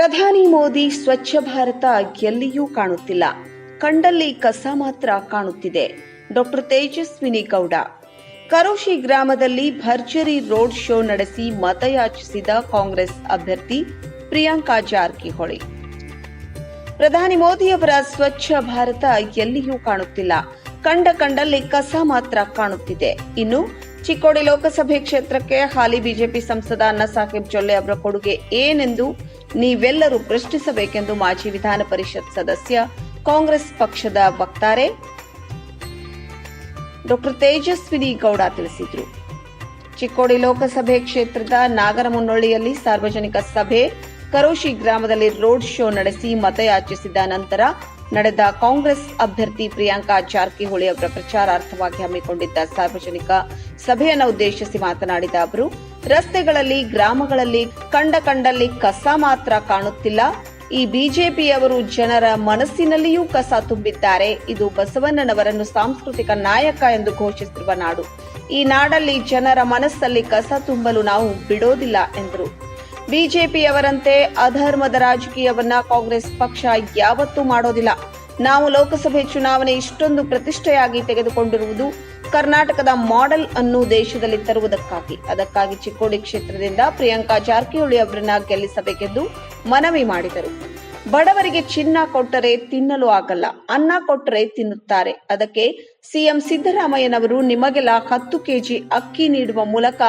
ಪ್ರಧಾನಿ ಮೋದಿ ಸ್ವಚ್ಛ ಭಾರತ ಎಲ್ಲಿಯೂ ಕಾಣುತ್ತಿಲ್ಲ. ಕಂಡಲ್ಲಿ ಕಸ ಮಾತ್ರ ಕಾಣುತ್ತಿದೆ. ಡಾಕ್ಟರ್ ತೇಜಸ್ವಿನಿ ಗೌಡ. ಕರೋಶಿ ಗ್ರಾಮದಲ್ಲಿ ಭರ್ಜರಿ ರೋಡ್ ಶೋ ನಡೆಸಿ ಮತಯಾಚಿಸಿದ ಕಾಂಗ್ರೆಸ್ ಅಭ್ಯರ್ಥಿ ಪ್ರಿಯಾಂಕಾ ಜಾರಕಿಹೊಳಿ. ಪ್ರಧಾನಿ ಮೋದಿಯವರ ಸ್ವಚ್ಛ ಭಾರತ ಎಲ್ಲಿಯೂ ಕಾಣುತ್ತಿಲ್ಲ. ಕಂಡ ಕಂಡಲ್ಲಿ ಕಸ ಮಾತ್ರ ಕಾಣುತ್ತಿದೆ. ಇನ್ನು ಚಿಕ್ಕೋಡಿ ಲೋಕಸಭೆ ಕ್ಷೇತ್ರಕ್ಕೆ ಹಾಲಿ ಬಿಜೆಪಿ ಸಂಸದ ಅಣ್ಣಾ ಸಾಹೇಬ್ ಜೊಲ್ಲೆ ಅವರ ಕೊಡುಗೆ ಏನೆಂದು ನೀವೆಲ್ಲರೂ ಪ್ರಶ್ನಿಸಬೇಕೆಂದು ಮಾಜಿ ವಿಧಾನ ಪರಿಷತ್ ಸದಸ್ಯ ಕಾಂಗ್ರೆಸ್ ಪಕ್ಷದ ವಕ್ತಾರೆ ಡಾಕ್ಟರ್ ತೇಜಸ್ವಿನಿ ಗೌಡ ತಿಳಿಸಿದರು. ಚಿಕ್ಕೋಡಿ ಲೋಕಸಭೆ ಕ್ಷೇತ್ರದ ನಾಗರಮುನ್ನೊಳ್ಳಿಯಲ್ಲಿ ಸಾರ್ವಜನಿಕ ಸಭೆ, ಕರೋಶಿ ಗ್ರಾಮದಲ್ಲಿ ರೋಡ್ ಶೋ ನಡೆಸಿ ಮತಯಾಚಿಸಿದ ನಂತರ ನಡೆದ ಕಾಂಗ್ರೆಸ್ ಅಭ್ಯರ್ಥಿ ಪ್ರಿಯಾಂಕಾ ಜಾರಕಿಹೊಳಿ ಅವರ ಪ್ರಚಾರಾರ್ಥವಾಗಿ ಹಮ್ಮಿಕೊಂಡಿದ್ದ ಸಾರ್ವಜನಿಕ ಸಭೆಯನ್ನು ಉದ್ದೇಶಿಸಿ ಮಾತನಾಡಿದ ಅವರು, ರಸ್ತೆಗಳಲ್ಲಿ, ಗ್ರಾಮಗಳಲ್ಲಿ ಕಂಡ ಕಂಡಲ್ಲಿ ಕಸ ಮಾತ್ರ ಕಾಣುತ್ತಿಲ್ಲ. ಈ ಬಿಜೆಪಿಯವರು ಜನರ ಮನಸ್ಸಿನಲ್ಲಿಯೂ ಕಸ ತುಂಬಿದ್ದಾರೆ. ಇದು ಬಸವಣ್ಣನವರನ್ನು ಸಾಂಸ್ಕೃತಿಕ ನಾಯಕ ಎಂದು ಘೋಷಿಸಿರುವ ನಾಡು. ಈ ನಾಡಲ್ಲಿ ಜನರ ಮನಸ್ಸಲ್ಲಿ ಕಸ ತುಂಬಲು ನಾವು ಬಿಡೋದಿಲ್ಲ, ಎಂದರು. ಬಿಜೆಪಿಯವರಂತೆ ಅಧರ್ಮದ ರಾಜಕೀಯವನ್ನ ಕಾಂಗ್ರೆಸ್ ಪಕ್ಷ ಯಾವತ್ತೂ ಮಾಡೋದಿಲ್ಲ. ನಾವು ಲೋಕಸಭೆ ಚುನಾವಣೆ ಇಷ್ಟೊಂದು ಪ್ರತಿಷ್ಠೆಯಾಗಿ ತೆಗೆದುಕೊಂಡಿರುವುದು ಕರ್ನಾಟಕದ ಮಾಡೆಲ್ ಅನ್ನು ದೇಶದಲ್ಲಿ ತರುವುದಕ್ಕಾಗಿ. ಅದಕ್ಕಾಗಿ ಚಿಕ್ಕೋಡಿ ಕ್ಷೇತ್ರದಿಂದ ಪ್ರಿಯಾಂಕಾ ಜಾರಕಿಹೊಳಿ ಅವರನ್ನ ಗೆಲ್ಲಿಸಬೇಕೆಂದು ಮನವಿ ಮಾಡಿದರು. ಬಡವರಿಗೆ ಚಿನ್ನ ಕೊಟ್ಟರೆ ತಿನ್ನಲು ಆಗಲ್ಲ, ಅನ್ನ ಕೊಟ್ಟರೆ ತಿನ್ನುತ್ತಾರೆ. ಅದಕ್ಕೆ ಸಿಎಂ ಸಿದ್ದರಾಮಯ್ಯನವರು ನಿಮಗೆಲ್ಲ ಹತ್ತು ಕೆಜಿ ಅಕ್ಕಿ ನೀಡುವ ಮೂಲಕ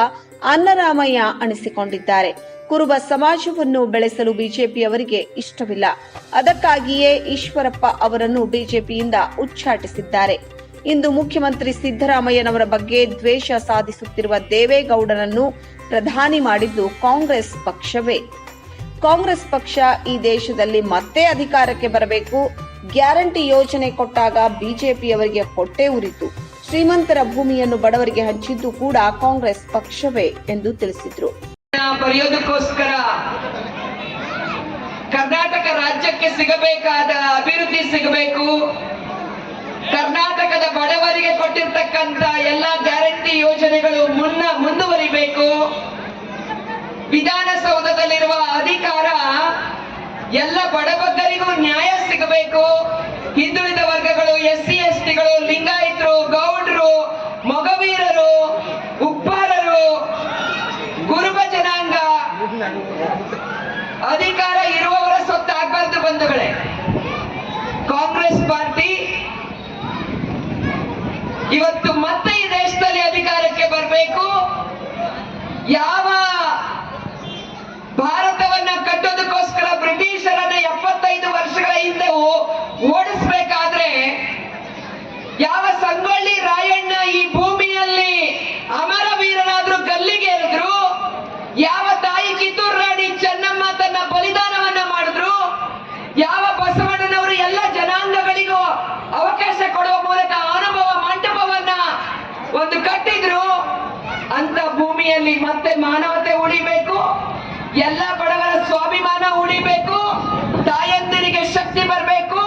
ಅನ್ನರಾಮಯ್ಯ ಅನಿಸಿಕೊಂಡಿದ್ದಾರೆ. ಕುರುಬ ಸಮಾಜವನ್ನು ಬೆಳೆಸಲು ಬಿಜೆಪಿಯವರಿಗೆ ಇಷ್ಟವಿಲ್ಲ. ಅದಕ್ಕಾಗಿಯೇ ಈಶ್ವರಪ್ಪ ಅವರನ್ನು ಬಿಜೆಪಿಯಿಂದ ಉಚ್ಚಾಟಿಸಿದ್ದಾರೆ. ಇಂದು ಮುಖ್ಯಮಂತ್ರಿ ಸಿದ್ದರಾಮಯ್ಯನವರ ಬಗ್ಗೆ ದ್ವೇಷ ಸಾಧಿಸುತ್ತಿರುವ ದೇವೇಗೌಡರನ್ನು ಪ್ರಧಾನಿ ಮಾಡಿದ್ದು ಕಾಂಗ್ರೆಸ್ ಪಕ್ಷವೇ. ಕಾಂಗ್ರೆಸ್ ಪಕ್ಷ ಈ ದೇಶದಲ್ಲಿ ಮತ್ತೆ ಅಧಿಕಾರಕ್ಕೆ ಬರಬೇಕು. ಗ್ಯಾರಂಟಿ ಯೋಜನೆ ಕೊಟ್ಟಾಗ ಬಿಜೆಪಿಯವರಿಗೆ ಹೊಟ್ಟೆ ಉರಿತು. ಶ್ರೀಮಂತರ ಭೂಮಿಯನ್ನು ಬಡವರಿಗೆ ಹಂಚಿದ್ದು ಕೂಡ ಕಾಂಗ್ರೆಸ್ ಪಕ್ಷವೇ ಎಂದು ತಿಳಿಸಿದ್ರು. ಬರೆಯೋದಕ್ಕೋಸ್ಕರ ಕರ್ನಾಟಕ ರಾಜ್ಯಕ್ಕೆ ಸಿಗಬೇಕಾದ ಅಭಿವೃದ್ಧಿ ಸಿಗಬೇಕು. ಕರ್ನಾಟಕದ ಬಡವರಿಗೆ ಕೊಟ್ಟಿರ್ತಕ್ಕಂತ ಎಲ್ಲ ಗ್ಯಾರಂಟಿ ಯೋಜನೆಗಳು ಮುನ್ನ ಮುಂದುವರಿಬೇಕು. ವಿಧಾನಸೌಧದಲ್ಲಿರುವ ಅಧಿಕಾರ ಎಲ್ಲ ಬಡಬಗ್ಗರಿಗೂ ನ್ಯಾಯ ಸಿಗಬೇಕು. ಹಿಂದುಳಿದ ವರ್ಗಗಳು ಎಸ್ ಇವತ್ತು ಮತ್ತೆ ಒಂದು ಕಟ್ಟಿದ್ರು. ಅಂತ ಭೂಮಿಯಲ್ಲಿ ಮತ್ತೆ ಮಾನವತೆ ಉಳಿಬೇಕು. ಎಲ್ಲ ಬಡವರ ಸ್ವಾಭಿಮಾನ ಉಳಿಬೇಕು. ತಾಯಂದಿರಿಗೆ ಶಕ್ತಿ ಬರಬೇಕು.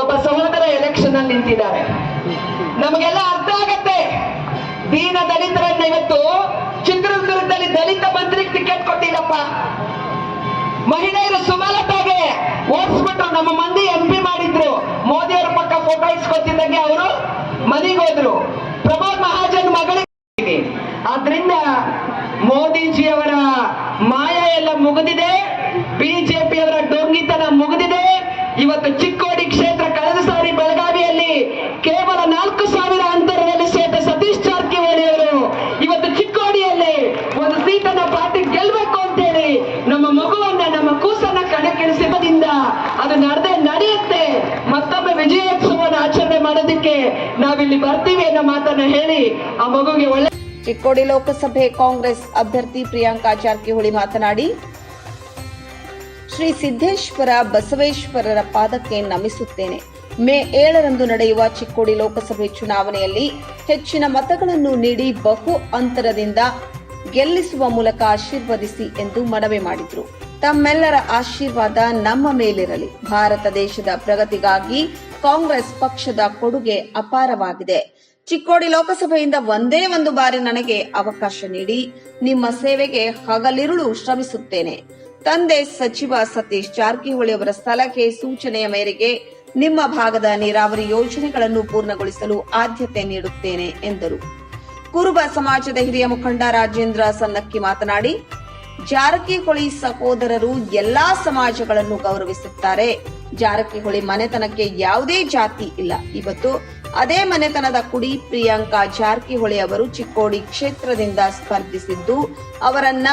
ಒಬ್ಬ ಸಹೋದರ ಎಲೆಕ್ಷನ್ ಅಲ್ಲಿ ನಿಂತಿದ್ದಾರೆ. ನಮಗೆಲ್ಲ ಅರ್ಥ ಆಗತ್ತೆ. ದೀನ ದಲಿತರನ್ನ ಇವತ್ತು ಚಿತ್ರದುರ್ಗದಲ್ಲಿ ದಲಿತ ಮಂತ್ರಿಗೆ ಟಿಕೆಟ್ ಕೊಟ್ಟಿಲ್ಲಪ್ಪ. ಮಹಿಳೆಯರು ಸುಮಲತಾಗೆ ಓಡಿಸ್ಬಿಟ್ರು ನಮ್ಮ ಮಂದಿ ಎಂ ಪಿ ಮಾಡಿದ್ರು. ಮೋದಿ ಅವ್ರ ಪಕ್ಕ ಫೋಟೋ ಇಸ್ಕೊತಿದ್ದಂಗೆ ಅವರು ಮನೆಗೆ ಹೋದ್ರು. ಪ್ರಮೋದ್ ಮಹಾಜನ್ ಮಗಳಿಗೆ ಆದ್ರಿಂದ ಮೋದಿಜಿಯವರ ಮಾಯ ಎಲ್ಲ ಮುಗಿದಿದೆ. ಬಿಜೆಪಿಯವರ ಡೊಂಗಿತನ ಮುಗಿದಿದೆ. ಇವತ್ತು ಚಿಕ್ಕೋಡಿ ಕ್ಷೇತ್ರ ಕಳೆದ ಸಾರಿ ಬೆಳಗಾವಿಯಲ್ಲಿ ಕೇವಲ ನಾಲ್ಕು ಸಾವಿರ ಅಂತರದಲ್ಲಿ ಸೋತ ಸತೀಶ್ ಜಾರಕಿಹೊಳಿ ಅವರು ಇವತ್ತು ಚಿಕ್ಕೋಡಿಯಲ್ಲಿ ಒಂದು ಸೀಟನ್ನ ಪಾರ್ಟಿ ಗೆಲ್ಬೇಕು ಅಂತೇಳಿ ನಮ್ಮ ಮಗುವನ್ನ ನಮ್ಮ ಕೂಸನ್ನ ಕಣಕ್ಕಿಳಿಸಿದ್ದರಿಂದ ಅದು ನಡೆದೇ ನಡೆಯುತ್ತೆ ಮತ್ತೊಮ್ಮೆ ವಿಜಯೋತ್ಸವವನ್ನು ಆಚರಣೆ ಮಾಡೋದಕ್ಕೆ ನಾವಿಲ್ಲಿ ಬರ್ತೀವಿ ಅನ್ನೋ ಮಾತನ್ನ ಹೇಳಿ ಆ ಮಗುಗೆ ಒಳ್ಳೆ ಚಿಕ್ಕೋಡಿ ಲೋಕಸಭೆ ಕಾಂಗ್ರೆಸ್ ಅಭ್ಯರ್ಥಿ ಪ್ರಿಯಾಂಕಾ ಜಾರಕಿಹೊಳಿ ಮಾತನಾಡಿ, ಶ್ರೀ ಸಿದ್ದೇಶ್ವರ ಬಸವೇಶ್ವರರ ಪಾದಕ್ಕೆ ನಮಿಸುತ್ತೇನೆ. ಮೇ ಏಳರಂದು ನಡೆಯುವ ಚಿಕ್ಕೋಡಿ ಲೋಕಸಭೆ ಚುನಾವಣೆಯಲ್ಲಿ ಹೆಚ್ಚಿನ ಮತಗಳನ್ನು ನೀಡಿ ಬಹು ಅಂತರದಿಂದ ಗೆಲ್ಲಿಸುವ ಮೂಲಕ ಆಶೀರ್ವದಿಸಿ ಎಂದು ಮನವಿ ಮಾಡಿದ್ರು. ತಮ್ಮೆಲ್ಲರ ಆಶೀರ್ವಾದ ನಮ್ಮ ಮೇಲಿರಲಿ. ಭಾರತ ದೇಶದ ಪ್ರಗತಿಗಾಗಿ ಕಾಂಗ್ರೆಸ್ ಪಕ್ಷದ ಕೊಡುಗೆ ಅಪಾರವಾಗಿದೆ. ಚಿಕ್ಕೋಡಿ ಲೋಕಸಭೆಯಿಂದ ಒಂದೇ ಒಂದು ಬಾರಿ ನನಗೆ ಅವಕಾಶ ನೀಡಿ ನಿಮ್ಮ ಸೇವೆಗೆ ಹಗಲಿರುಳು ಶ್ರಮಿಸುತ್ತೇನೆ. ತಂದೆ ಸಚಿವ ಸತೀಶ್ ಜಾರಕಿಹೊಳಿ ಅವರ ಸಲಹೆ ಸೂಚನೆಯ ಮೇರೆಗೆ ನಿಮ್ಮ ಭಾಗದ ನೀರಾವರಿ ಯೋಜನೆಗಳನ್ನು ಪೂರ್ಣಗೊಳಿಸಲು ಆದ್ಯತೆ ನೀಡುತ್ತೇನೆ, ಎಂದರು. ಕುರುಬ ಸಮಾಜದ ಹಿರಿಯ ಮುಖಂಡ ರಾಜೇಂದ್ರ ಸನ್ನಕ್ಕಿ ಮಾತನಾಡಿ, ಜಾರಕಿಹೊಳಿ ಸಹೋದರರು ಎಲ್ಲಾ ಸಮಾಜಗಳನ್ನು ಗೌರವಿಸುತ್ತಾರೆ. ಜಾರಕಿಹೊಳಿ ಮನೆತನಕ್ಕೆ ಯಾವುದೇ ಜಾತಿ ಇಲ್ಲ. ಇವತ್ತು ಅದೇ ಮನೆತನದ ಕುಡಿ ಪ್ರಿಯಾಂಕಾ ಜಾರಕಿಹೊಳಿ ಅವರು ಚಿಕ್ಕೋಡಿ ಕ್ಷೇತ್ರದಿಂದ ಸ್ಪರ್ಧಿಸಿದ್ದು, ಅವರನ್ನ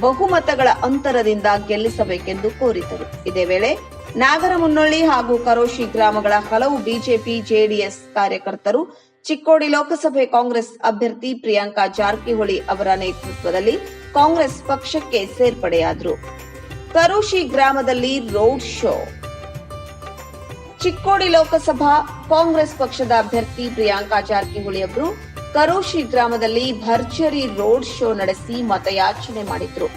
ಬಹುಮತಗಳ ಅಂತರದಿಂದ ಗೆಲ್ಲಿಸಬೇಕೆಂದು ಕೋರಿದರು. ಇದೇ ವೇಳೆ ನಾಗರಮುನ್ನೊಳ್ಳಿ ಹಾಗೂ ಕರೋಶಿ ಗ್ರಾಮಗಳ ಹಲವು ಬಿಜೆಪಿ, ಜೆಡಿಎಸ್ ಕಾರ್ಯಕರ್ತರು, ಚಿಕ್ಕೋಡಿ ಲೋಕಸಭೆ ಕಾಂಗ್ರೆಸ್ ಅಭ್ಯರ್ಥಿ ಪ್ರಿಯಾಂಕಾ ಜಾರಕಿಹೊಳಿ ಅವರ ನೇತೃತ್ವದಲ್ಲಿ ಕಾಂಗ್ರೆಸ್ ಪಕ್ಷಕ್ಕೆ ಸೇರ್ಪಡೆಯಾದರು. ಕರೋಶಿ ಗ್ರಾಮದಲ್ಲಿ ರೋಡ್ ಶೋ. ಚಿಕ್ಕೋಡಿ ಲೋಕಸಭಾ ಕಾಂಗ್ರೆಸ್ ಪಕ್ಷದ ಅಭ್ಯರ್ಥಿ ಪ್ರಿಯಾಂಕಾ ಜಾರಕಿಹೊಳಿ ಅವರು ಕರೋಶಿ ಗ್ರಾಮದಲ್ಲಿ ಭರ್ಜರಿ ರೋಡ್ ಶೋ ನಡೆಸಿ ಮತಯಾಚನೆ ಮಾಡಿದ್ರು.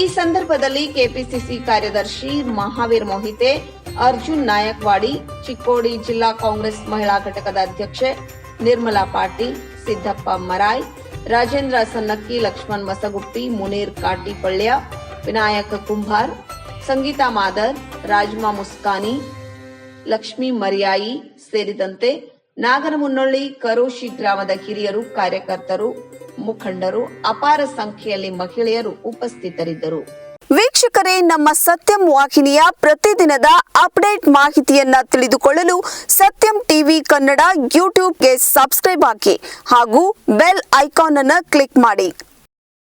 ಈ ಸಂದರ್ಭದಲ್ಲಿ ಕೆಪಿಸಿಸಿ ಕಾರ್ಯದರ್ಶಿ ಮಹಾವೀರ್ ಮೋಹಿತೆ, ಅರ್ಜುನ್ ನಾಯಕ್ವಾಡಿ, ಚಿಕ್ಕೋಡಿ ಜಿಲ್ಲಾ ಕಾಂಗ್ರೆಸ್ ಮಹಿಳಾ ಘಟಕದ ಅಧ್ಯಕ್ಷೆ ನಿರ್ಮಲಾ ಪಾಟೀಲ್, ಸಿದ್ದಪ್ಪ ಮರಾಯ್, ರಾಜೇಂದ್ರ ಸನ್ನಕ್ಕಿ, ಲಕ್ಷ್ಮಣ್ ಮಸಗುಪ್ಪಿ ಮುನೀರ್ ಕಾಟಿಪಳ್ಯ ವಿನಾಯಕ ಕುಂಭಾರ್, ಸಂಗೀತಾ ಮಾದರ್, ರಾಜ್ಮಾ ಮುಸ್ಕಾನಿ, ಲಕ್ಷ್ಮೀ ಮರಿಯಾಯಿ ಸೇರಿದಂತೆ ನಾಗನಮುನ್ನೊಳ್ಳಿ ಕರೋಶಿ ಗ್ರಾಮದ ಹಿರಿಯರು, ಕಾರ್ಯಕರ್ತರು, ಮುಖಂಡರು ಅಪಾರ ಸಂಖ್ಯೆಯಲ್ಲಿ ಮಹಿಳೆಯರು ಉಪಸ್ಥಿತರಿದ್ದರು. ವೀಕ್ಷಕರೇ, ನಮ್ಮ ಸತ್ಯಂ ವಾಹಿನಿಯ ಪ್ರತಿದಿನದ ಅಪ್ಡೇಟ್ ಮಾಹಿತಿಯನ್ನ ತಿಳಿದುಕೊಳ್ಳಲು ಸತ್ಯಂ ಟಿವಿ ಕನ್ನಡ ಯೂಟ್ಯೂಬ್ಗೆ ಸಬ್ಸ್ಕ್ರೈಬ್ ಹಾಕಿ ಹಾಗೂ ಬೆಲ್ ಐಕಾನ್ ಅನ್ನು ಕ್ಲಿಕ್ ಮಾಡಿ.